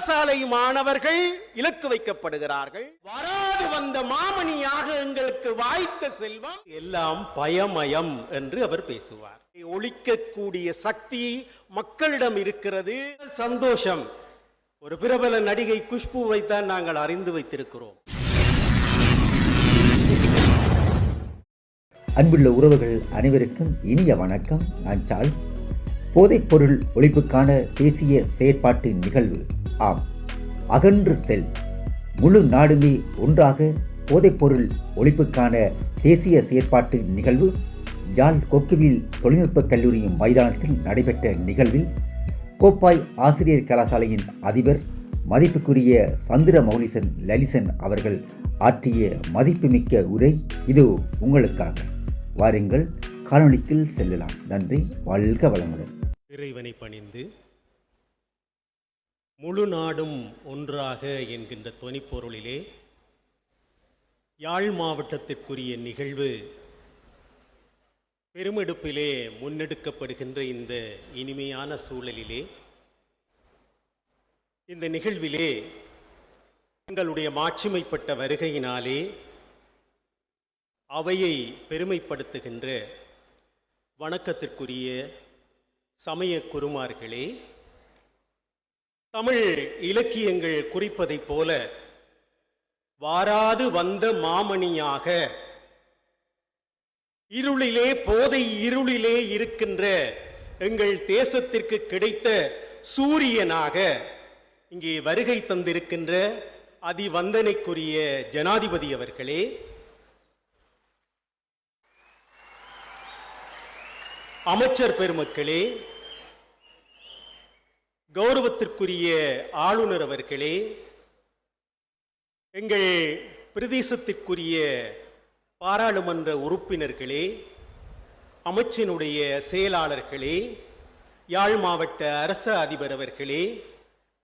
பாடசாலை மாணவர்கள் இலக்கு வைக்கப்படுகிறார்கள். வராது வந்த மாமணியாக எங்களுக்கு வாய்த்த செல்வம். எல்லாம் பயமயம் என்று அவர் பேசுவார். ஒழிக்கக்கூடிய சக்தி மக்களிடம் இருக்கிறது. சந்தோஷம். ஒரு பிரபல நடிகை குஷ்புவைத்தான் நாங்கள் அறிந்து வைத்திருக்கிறோம். அன்புள்ள உறவுகள் அனைவருக்கும் இனிய வணக்கம். நான் சார்ல்ஸ். போதைப்பொருள் ஒழிப்புக்கான தேசிய செயற்பாட்டு நிகழ்வு. ஆம். அகன்று செல். முழு நாடுமே ஒன்றாக போதைப்பொருள் ஒழிப்புக்கான தேசிய செயற்பாட்டு நிகழ்வு. ஜால் கொக்குவில் தொழில்நுட்பக் கல்லூரியின் மைதானத்தில் நடைபெற்ற நிகழ்வில் கோப்பாய் ஆசிரியர் கலாசாலையின் அதிபர் மதிப்புக்குரிய சந்திர மௌலிசன் லலிசன் அவர்கள் ஆற்றிய மதிப்புமிக்க உரை இது உங்களுக்காக. வாருங்கள் காணொளிக்குள் செல்லலாம். நன்றி வாழ்க வளமுடன். இறைவனை பணிந்து முழு நாடும் ஒன்றாக என்கின்ற தொனிப்பொருளிலே யாழ் மாவட்டத்திற்குரிய நிகழ்வு பெருமெடுப்பிலே முன்னெடுக்கப்படுகின்ற இந்த இனிமையான சூழலிலே இந்த நிகழ்விலே எங்களுடைய மாட்சிமைப்பட்ட வருகையினாலே அவையை பெருமைப்படுத்துகின்ற வணக்கத்திற்குரிய சமய குருமார்களே தமிழ் இலக்கியங்கள் குறிப்பதைப் போல வாராது வந்த மாமணியாக இருளிலே போதை இருளிலே இருக்கின்ற எங்கள் தேசத்திற்கு கிடைத்த சூரியனாக இங்கே வருகை தந்திருக்கின்ற அதிவந்தனைக்குரிய ஜனாதிபதி அவர்களே. அமைச்சர் பெருமக்களே கௌரவத்திற்குரிய ஆளுநர் அவர்களே எங்கள் பிரதேசத்திற்குரிய பாராளுமன்ற உறுப்பினர்களே அமைச்சினுடைய செயலாளர்களே யாழ் மாவட்ட அரச அதிபர் அவர்களே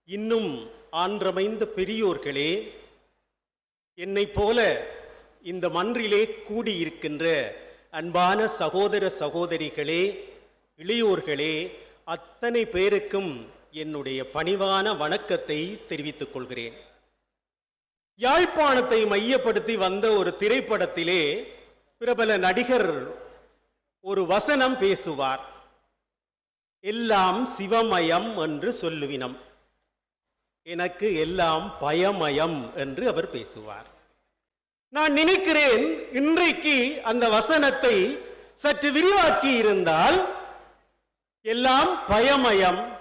இன்னும் ஆன்றமைந்த பெரியோர்களே என்னை போல இந்த மன்றிலே கூடியிருக்கின்ற அன்பான சகோதர சகோதரிகளே இளையோர்களே அத்தனை பேருக்கும் என்னுடைய பணிவான வணக்கத்தை தெரிவித்துக் கொள்கிறேன். யாழ்ப்பாணத்தை மையப்படுத்தி வந்த ஒரு திரைப்படத்திலே பிரபல நடிகர் ஒரு வசனம் பேசுவார். எல்லாம் சிவமயம் என்று சொல்லுவினம். எனக்கு எல்லாம் பயமயம் என்று அவர் பேசுவார். நான் நினைக்கிறேன் இன்றைக்கு அந்த வசனத்தை சற்று விரிவாக்கி இருந்தால் எல்லாம் பயமயம்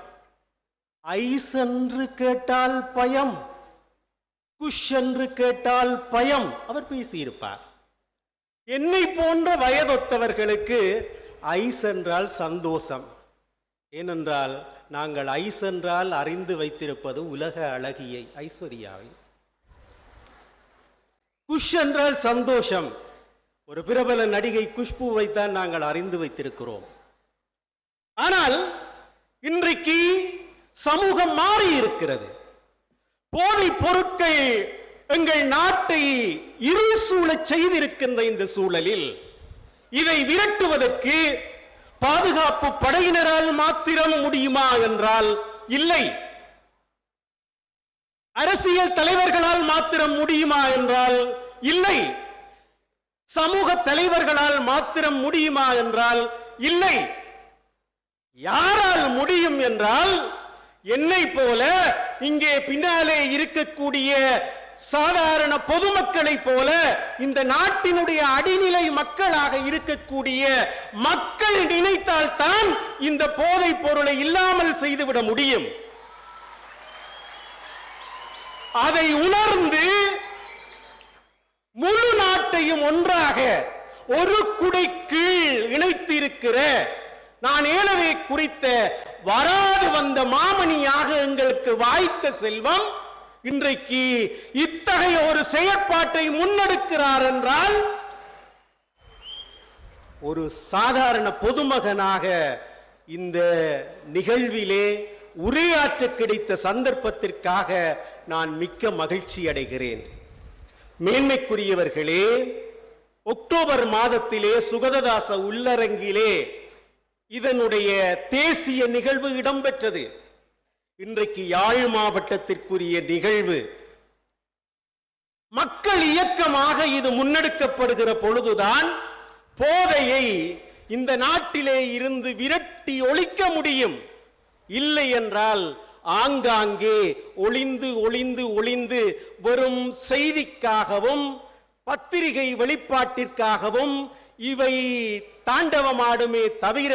ஐஸ் என்று கேட்டால் பயம் குஷ் என்று கேட்டால் பயம். அவர் பேசியிருப்பார். என்னை போன்ற வயதொத்தவர்களுக்கு ஐஸ் என்றால் சந்தோஷம். ஏனென்றால் நாங்கள் ஐஸ் என்றால் அறிந்து வைத்திருப்பது உலக அழகியை ஐஸ்வர்யாவை. குஷ் என்றால் சந்தோஷம். ஒரு பிரபல நடிகை குஷ்புவைத்தான் நாங்கள் அறிந்து வைத்திருக்கிறோம். ஆனால் இன்றைக்கு சமூகம் மாறி இருக்கிறது. போதை பொருட்கள் எங்கள் நாட்டை இருள் சூழச் செய்திருக்கின்ற இந்த சூழலில் இதை விரட்டுவதற்கு பாதுகாப்பு படையினரால் மாத்திரம் முடியுமா என்றால் இல்லை. அரசியல் தலைவர்களால் மாத்திரம் முடியுமா என்றால் இல்லை. சமூக தலைவர்களால் மாத்திரம் முடியுமா என்றால் இல்லை. யாரால் முடியும் என்றால் என்னை போல இங்கே பின்னாலே இருக்கக்கூடிய சாதாரண பொதுமக்களை போல இந்த நாட்டினுடைய அடிநிலை மக்களாக இருக்கக்கூடிய மக்கள் நினைத்தால் தான் இந்த போதைப் பொருளை இல்லாமல் செய்துவிட முடியும். அதை உணர்ந்து முழு நாட்டையும் ஒன்றாக ஒரு குடை கீழ் இணைத்து இருக்கிற நான் ஏழவே குறித்த வரா வந்த மாமணியாக எங்களுக்கு வாய்த்த செல்வம் இன்றைக்கு இத்தகைய ஒரு செயற்பாட்டை முன்னெடுக்கிறார் என்றால் ஒரு சாதாரண பொதுமகனாக இந்த நிகழ்விலே உரையாற்ற கிடைத்த சந்தர்ப்பத்திற்காக நான் மிக்க மகிழ்ச்சி அடைகிறேன். மேன்மைக்குரியவர்களே அக்டோபர் மாதத்திலே சுகததாச உள்ளரங்கிலே இதனுடைய தேசிய நிகழ்வு இடம்பெற்றது. இன்றைக்கு யாழ் மாவட்டத்திற்குரிய நிகழ்வு. மக்கள் இயக்கமாக இது முன்னெடுக்கப்படுகிற பொழுதுதான் போதையை இந்த நாட்டிலே இருந்து விரட்டி ஒழிக்க முடியும். இல்லை என்றால் ஆங்காங்கே ஒளிந்து ஒளிந்து ஒளிந்து வெறும் செய்திக்காகவும் பத்திரிகை வெளிப்பாட்டிற்காகவும் இவை தாண்டவமாடுமே தவிர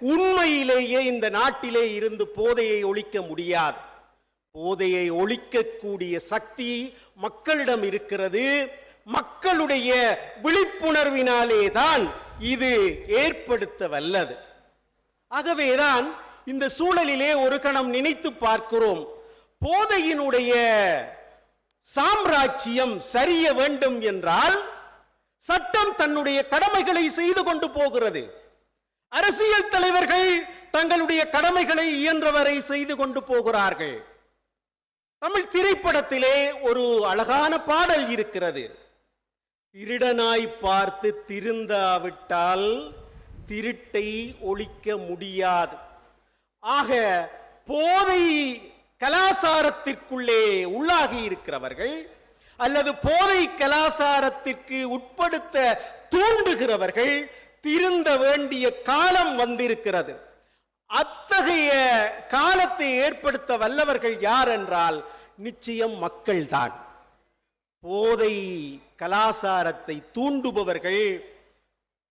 உண்மையிலேயே இந்த நாட்டிலே இருந்து போதையை ஒழிக்க முடியாது. போதையை ஒழிக்கக்கூடிய சக்தி மக்களிடம் இருக்கிறது. மக்களுடைய விழிப்புணர்வினாலே தான் இது ஏற்படுத்த வல்லது ஆகவேதான் இந்த சூழலிலே ஒரு கணம் நினைத்து பார்க்கிறோம். போதையினுடைய சாம்ராஜ்யம் சரிய வேண்டும் என்றால் சட்டம் தன்னுடைய கடமைகளை செய்து கொண்டு போகிறது. அரசியல் தலைவர்கள் தங்களுடைய கடமைகளை இயன்றவரை செய்து கொண்டு போகிறார்கள். தமிழ் திரைப்படத்திலே ஒரு அழகான பாடல் இருக்கிறது. திருடனாய் பார்த்து திருந்தாவிட்டால் திருட்டை ஒழிக்க முடியாது. ஆக போதை கலாசாரத்திற்குள்ளே உள்ளாகி இருக்கிறவர்கள் அல்லது போதை கலாசாரத்திற்கு உட்படுத்த தூண்டுகிறவர்கள் திருந்த வேண்டிய காலம் வந்திருக்கிறது. அத்தகைய காலத்தை ஏற்படுத்த வல்லவர்கள் யார் என்றால் நிச்சயம் மக்கள்தான். போதை கலாசாரத்தை தூண்டுபவர்கள்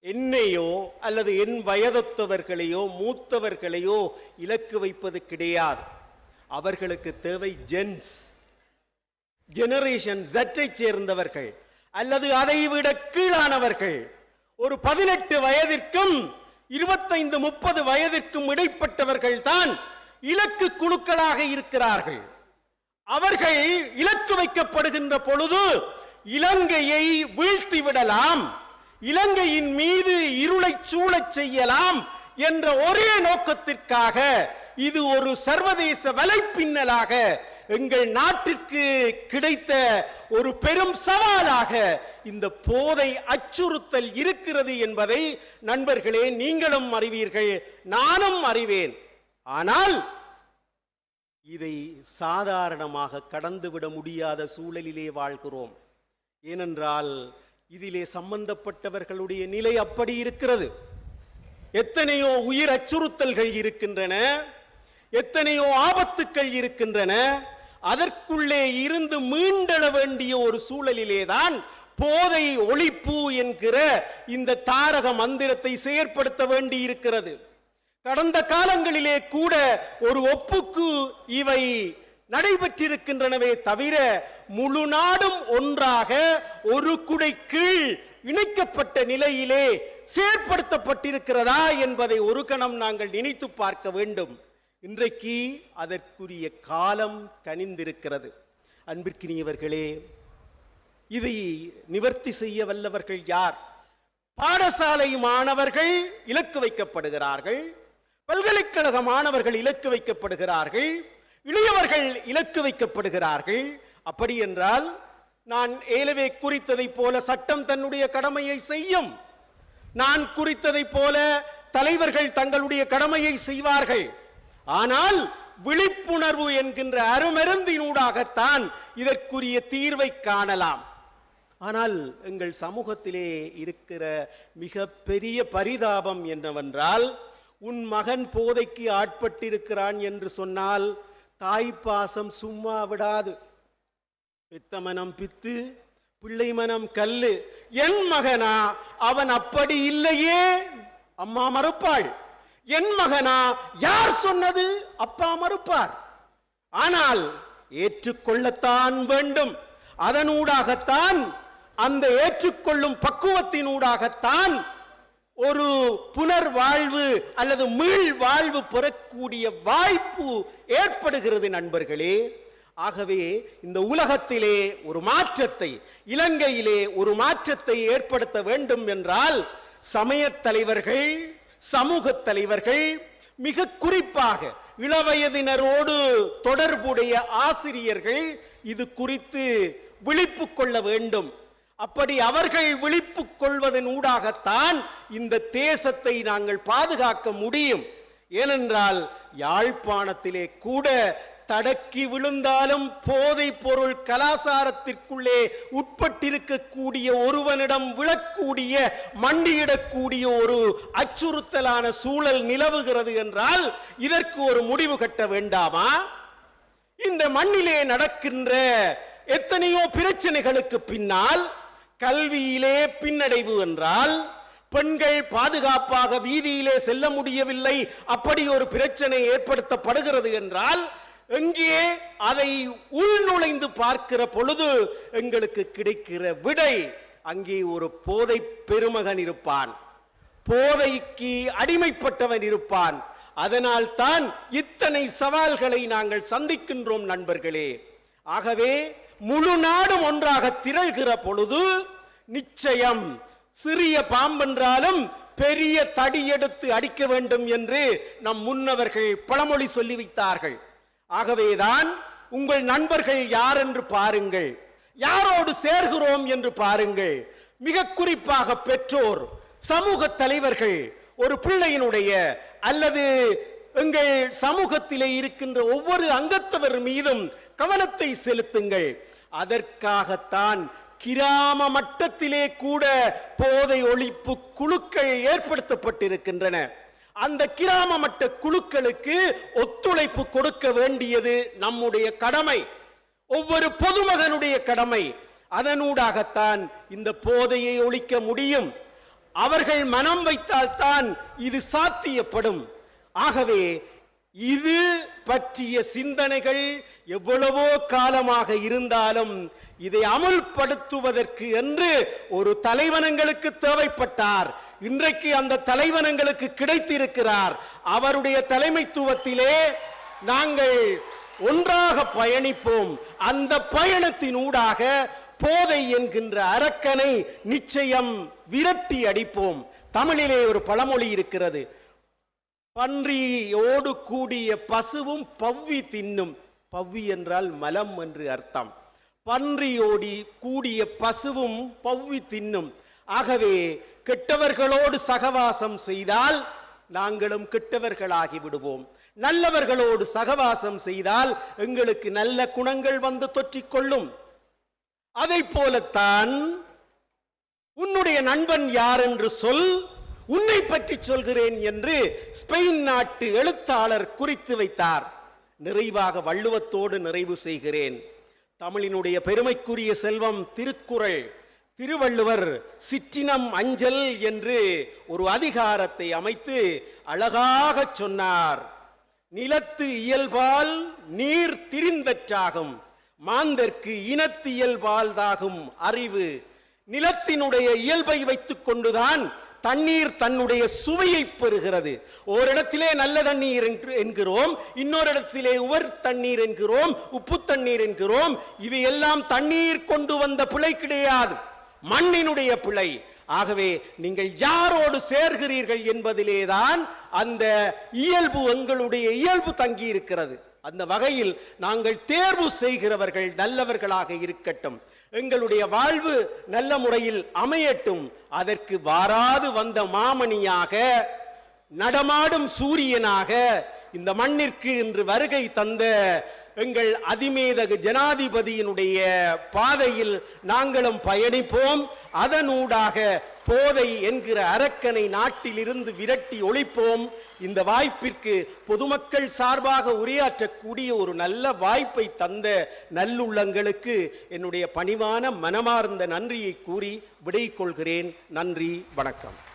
என்னையோ அல்லது என் வயதொத்தவர்களையோ மூத்தவர்களையோ இலக்கு வைப்பது கிடையாது. அவர்களுக்கு தேவை ஜென்ஸ் ஜெனரேஷன் ஜட்டை சேர்ந்தவர்கள் அல்லது அதைவிட கீழானவர்கள். ஒரு பதினெட்டு வயதிற்கும் இருபத்தைந்து முப்பது வயதிற்கும் இடைப்பட்டவர்கள் தான் இலக்கு குழுக்களாக இருக்கிறார்கள். அவர்கள் இலக்கு வைக்கப்படுகின்ற பொழுது இலங்கையை வீழ்த்தி விடலாம் இலங்கையின் மீது இருளை சூழச் செய்யலாம் என்ற ஒரே நோக்கத்திற்காக இது ஒரு சர்வதேச வலைப்பின்னலாக எங்கள் நாட்டிற்கு கிடைத்த ஒரு பெரும் சவாலாக இந்த போதை அச்சுறுத்தல் இருக்கிறது என்பதை நண்பர்களே நீங்களும் அறிவீர்கள் நானும் அறிவேன். ஆனால் இதை சாதாரணமாக கடந்துவிட முடியாத சூழலிலே வாழ்கிறோம். ஏனென்றால் இதிலே சம்பந்தப்பட்டவர்களுடைய நிலை அப்படி இருக்கிறது. எத்தனையோ உயிர் அச்சுறுத்தல்கள் இருக்கின்றன எத்தனையோ ஆபத்துக்கள் இருக்கின்றன அதற்குள்ளே இருந்து மீண்டெழ வேண்டிய ஒரு சூழலிலேதான் போதை ஒழிப்பு என்கிற இந்த தாரக மந்திரத்தை செயற்படுத்த வேண்டி இருக்கிறது கடந்த காலங்களிலே கூட ஒரு ஒப்புக்கு இவை நடைபெற்றிருக்கின்றனவே தவிர முழு நாடும் ஒன்றாக ஒரு குடை கீழ் இணைக்கப்பட்ட நிலையிலே செயற்படுத்தப்பட்டிருக்கிறதா என்பதை ஒரு கணம் நாங்கள் நினைத்து பார்க்க வேண்டும். இன்றைக்கு அதற்குரிய காலம் கனிந்திருக்கிறது அன்பிற்கினியவர்களே இதை நிவர்த்தி செய்ய வல்லவர்கள் யார்? பாடசாலை மாணவர்கள் இலக்கு வைக்கப்படுகிறார்கள் பல்கலைக்கழக மாணவர்கள் இலக்கு வைக்கப்படுகிறார்கள் இளையவர்கள் இலக்கு வைக்கப்படுகிறார்கள். அப்படி என்றால் நான் ஏலவே குறித்ததைப் போல சட்டம் தன்னுடைய கடமையை செய்யும். நான் குறித்ததைப் போல தலைவர்கள் தங்களுடைய கடமையை செய்வார்கள். ஆனால் விழிப்புணர்வு என்கின்ற அருமருந்தினூடாகத்தான் இதற்குரிய தீர்வை காணலாம். ஆனால் எங்கள் சமூகத்திலே இருக்கிற மிக பெரிய பரிதாபம் என்னவென்றால் உன் மகன் போதைக்கு ஆட்பட்டிருக்கிறான் என்று சொன்னால் தாய்ப்பாசம் சும்மா விடாது. பித்த மனம் பித்து பிள்ளை மனம் கல்லு. என் மகனா அவன் அப்படி இல்லையே. அம்மா மறுப்பாள். என் மகனா யார் சொன்னது? அப்பா மறுப்பார். ஆனால் ஏற்றுக்கொள்ளத்தான் வேண்டும். அதனூடாகத்தான் அந்த ஏற்றுக்கொள்ளும் பக்குவத்தினூடாகத்தான் ஒரு புனர்வாழ்வு அல்லது மீள் வாழ்வு பெறக்கூடிய வாய்ப்பு ஏற்படுகிறது நண்பர்களே. ஆகவே இந்த உலகத்திலே ஒரு மாற்றத்தை இலங்கையிலே ஒரு மாற்றத்தை ஏற்படுத்த வேண்டும் என்றால் சமயத் தலைவர்கள் சமூக தலைவர்கள் மிக குறிப்பாக இளவயதினரோடு தொடர்புடைய ஆசிரியர்கள் இது குறித்து விழிப்பு கொள்ள வேண்டும். அப்படி அவர்கள் விழிப்பு கொள்வதன் ஊடாகத்தான் இந்த தேசத்தை நாங்கள் பாதுகாக்க முடியும். ஏனென்றால் யாழ்ப்பாணத்திலே கூட தடக்கி விழுந்தாலும் போதை பொருள் கலாசாரத்திற்குள்ளே உட்பட்டிருக்கக்கூடிய ஒருவனிடம் விழக்கூடிய மண்டியிடக்கூடிய ஒரு அச்சுறுத்தலான சூழல் நிலவுகிறது என்றால் இதற்கு ஒரு முடிவு கட்ட வேண்டாமா? இந்த மண்ணிலே நடக்கின்ற எத்தனையோ பிரச்சனைகளுக்கு பின்னால் கல்வியிலே பின்னடைவு என்றால் பெண்கள் பாதுகாப்பாக வீதியிலே செல்ல முடியவில்லை அப்படி ஒரு பிரச்சனை ஏற்படுத்தப்படுகிறது என்றால் எங்கே அதை உள்நுழைந்து பார்க்கிற பொழுது எங்களுக்கு கிடைக்கிற விடை அங்கே ஒரு போதை பெருமகன் இருப்பான். போதைக்கு அடிமைப்பட்டவன் இருப்பான். அதனால் தான் இத்தனை சவால்களை நாங்கள் சந்திக்கின்றோம் நண்பர்களே. ஆகவே முழு நாடும் ஒன்றாக திரள்கிற பொழுது நிச்சயம் சிறிய பாம்பென்றாலும் பெரிய தடி எடுத்து அடிக்க வேண்டும் என்று நம் முன்னவர்கள் பழமொழி சொல்லி வைத்தார்கள் ஆகவேதான் உங்கள் நண்பர்கள் யார் என்று பாருங்கள். யாரோடு சேர்கிறோம் என்று பாருங்கள். மிக குறிப்பாக பெற்றோர் சமூக தலைவர்கள் ஒரு பிள்ளையினுடைய அல்லது எங்கள் சமூகத்திலே இருக்கின்ற ஒவ்வொரு அங்கத்தவர் மீதும் கவனத்தை செலுத்துங்கள். அதற்காகத்தான் கிராம மட்டத்திலே கூட போதை ஒழிப்பு குழுக்கள் ஏற்படுத்தப்பட்டிருக்கின்றன. அந்த கிராம மட்ட குழுக்களுக்கு ஒத்துழைப்பு கொடுக்க வேண்டியது நம்முடைய கடமை. ஒவ்வொரு பொதுமகனுடைய கடமை. அதனூடாகத்தான் இந்த போதையை ஒழிக்க முடியும். அவர்கள் மனம் வைத்தால்தான் இது சாத்தியப்படும். ஆகவே இது பற்றிய சிந்தனைகள் எவ்வளவோ காலமாக இருந்தாலும் இதை அமுல்படுத்துவதற்கு என்று ஒரு தலைவனங்களுக்கு தேவைப்பட்டார். இன்றைக்கு அந்த தலைவனங்களுக்கு கிடைத்திருக்கிறார். அவருடைய தலைமைத்துவத்திலே நாங்கள் ஒன்றாக பயணிப்போம். அந்த பயணத்தினூடாக போதை என்கின்ற அரக்கனை நிச்சயம் விரட்டி அடிப்போம். தமிழிலே ஒரு பழமொழி இருக்கிறது. பன்றியோடு கூடிய பசுவும் பவ்வி தின்னும். பவ்வி என்றால் மலம் என்று அர்த்தம். பன்றியோடி கூடிய பசுவும் பவ்வி தின்னும். ஆகவே கெட்டவர்களோடு சகவாசம் செய்தால் நாங்களும் கெட்டவர்களாகி விடுவோம். நல்லவர்களோடு சகவாசம் செய்தால் எங்களுக்கு நல்ல குணங்கள் வந்து தொற்றிக்கொள்ளும். அதை போலத்தான் உன்னுடைய நண்பன் யார் என்று சொல் உன்னை பற்றி சொல்கிறேன் என்று ஸ்பெயின் நாட்டு எழுத்தாளர் குறித்து வைத்தார். நிறைவாக வள்ளுவத்தோடு நிறைவு செய்கிறேன். தமிழினுடைய பெருமைக்குரிய செல்வம் திருக்குறள். திருவள்ளுவர் சிற்றினம் அஞ்சல் என்று ஒரு அதிகாரத்தை அமைத்து அழகாக சொன்னார். நிலத்து இயல்பால் நீர் திரிந்தற்றாகும் மாந்தர்க்கு இனத்து இயல்பால் தாகும் அறிவு. நிலத்தினுடைய இயல்பை வைத்துக் கொண்டுதான் தண்ணீர் தன்னுடைய சுவையை பெறுகிறது. ஓரிடத்திலே நல்ல தண்ணீர் என்று என்கிறோம் இன்னொரு இடத்திலே உவர் தண்ணீர் என்கிறோம் உப்பு தண்ணீர் என்கிறோம் இவையெல்லாம் தண்ணீர் கொண்டு வந்த பிழை கிடையாது மண்ணினுடைய பிழை. ஆகவே நீங்கள் யாரோடு சேர்கிறீர்கள் என்பதிலேதான் அந்த இயல்பு எங்களுடைய இயல்பு தங்கி இருக்கிறது அந்த வகையில் நாங்கள் தேர்வு செய்கிறவர்கள் நல்லவர்களாக இருக்கட்டும். எங்களுடைய வாழ்வு நல்ல முறையில் அமையட்டும். அதற்கு வாராது வந்த மாமணியாக நடமாடும் சூரியனாக இந்த மண்ணிற்கு இன்று வருகை தந்த எங்கள் அதிமேதகு ஜனாதிபதியினுடைய பாதையில் நாங்களும் பயணிப்போம். அதனூடாக போதை என்கிற அரக்கனை நாட்டிலிருந்து விரட்டி ஒழிப்போம். இந்த வாய்ப்பிற்கு பொதுமக்கள் சார்பாக உரையாற்றக்கூடிய ஒரு நல்ல வாய்ப்பை தந்த நல்லுள்ளங்களுக்கு என்னுடைய பணிவான மனமார்ந்த நன்றியை கூறி விடை கொள்கிறேன் நன்றி வணக்கம்.